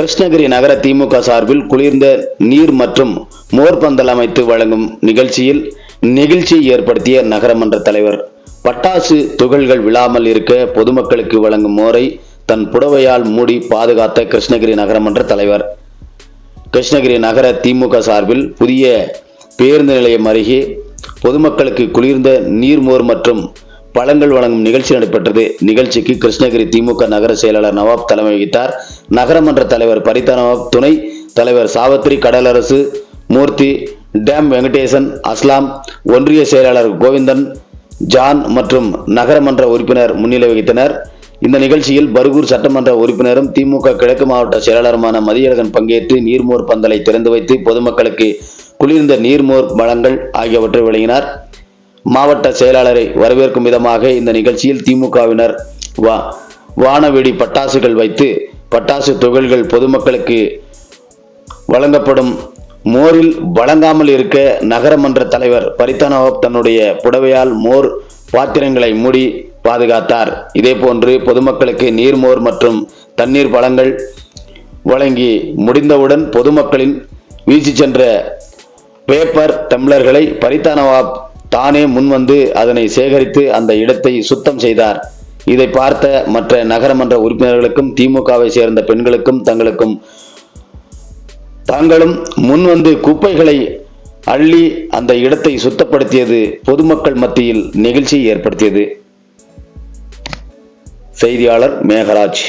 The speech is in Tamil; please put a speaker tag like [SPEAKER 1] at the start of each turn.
[SPEAKER 1] கிருஷ்ணகிரி நகர திமுக சார்பில் குளிர்ந்த நீர் மற்றும் மோர்பந்தல் அமைத்து வழங்கும் நிகழ்ச்சியில் நெகிழ்ச்சியை ஏற்படுத்திய நகரமன்ற தலைவர். பட்டாசு துகள்கள் விழாமல் இருக்க பொதுமக்களுக்கு வழங்கும் மோரை தன் புடவையால் மூடி பாதுகாத்த கிருஷ்ணகிரி நகரமன்ற தலைவர். கிருஷ்ணகிரி நகர திமுக சார்பில் புதிய பேருந்து நிலையம் அருகே பொதுமக்களுக்கு குளிர்ந்த நீர்மோர் மற்றும் பழங்கள் வழங்கும் நிகழ்ச்சி நடைபெற்றது. நிகழ்ச்சிக்கு கிருஷ்ணகிரி திமுக நகர செயலாளர் நவாப் தலைமை வகித்தார். நகரமன்ற தலைவர் பரிதா நவாப் துணை தலைவர் சாவத்ரி கடலரசு மூர்த்தி டேம் வெங்கடேசன் அஸ்லாம் ஒன்றிய செயலாளர் கோவிந்தன் ஜான் மற்றும் நகரமன்ற உறுப்பினர் முன்னிலை வகித்தனர். இந்த நிகழ்ச்சியில் பர்கூர் சட்டமன்ற உறுப்பினரும் திமுக கிழக்கு மாவட்ட செயலாளருமான மதியழகன் பங்கேற்று நீர்மோர் பந்தலை திறந்து வைத்து பொதுமக்களுக்கு குளிர்ந்த நீர்மோர் வளங்கள் ஆகியவற்றை வழங்கினார். மாவட்ட செயலாளரை வரவேற்கும் விதமாக இந்த நிகழ்ச்சியில் திமுகவினர் வா வானவெடி பட்டாசுகள் வைத்து பட்டாசு துகள்கள் பொதுமக்களுக்கு வழங்கப்படும் மோரில் வழங்காமல் இருக்க நகரமன்ற தலைவர் பரித்தனவாப் தன்னுடைய புடவையால் மோர் பாத்திரங்களை மூடி பாதுகாத்தார். இதேபோன்று பொதுமக்களுக்கு நீர்மோர் மற்றும் தண்ணீர் பழங்கள் வழங்கி முடிந்தவுடன் பொதுமக்களின் வீசி சென்ற பேப்பர் டம்ளர்களை பரித்தானவாப் தானே முன்வந்து அதனை சேகரித்து அந்த இடத்தை சுத்தம் செய்தார். இதை பார்த்த மற்ற நகரமன்ற உறுப்பினர்களுக்கும் திமுகவை சேர்ந்த பெண்களுக்கும் தங்களுக்கும் தாங்களும் முன்வந்து குப்பைகளை அள்ளி அந்த இடத்தை சுத்தப்படுத்தியது பொதுமக்கள் மத்தியில் நெகிழ்ச்சியை ஏற்படுத்தியது. செய்தியாளர் மேகராஜ்.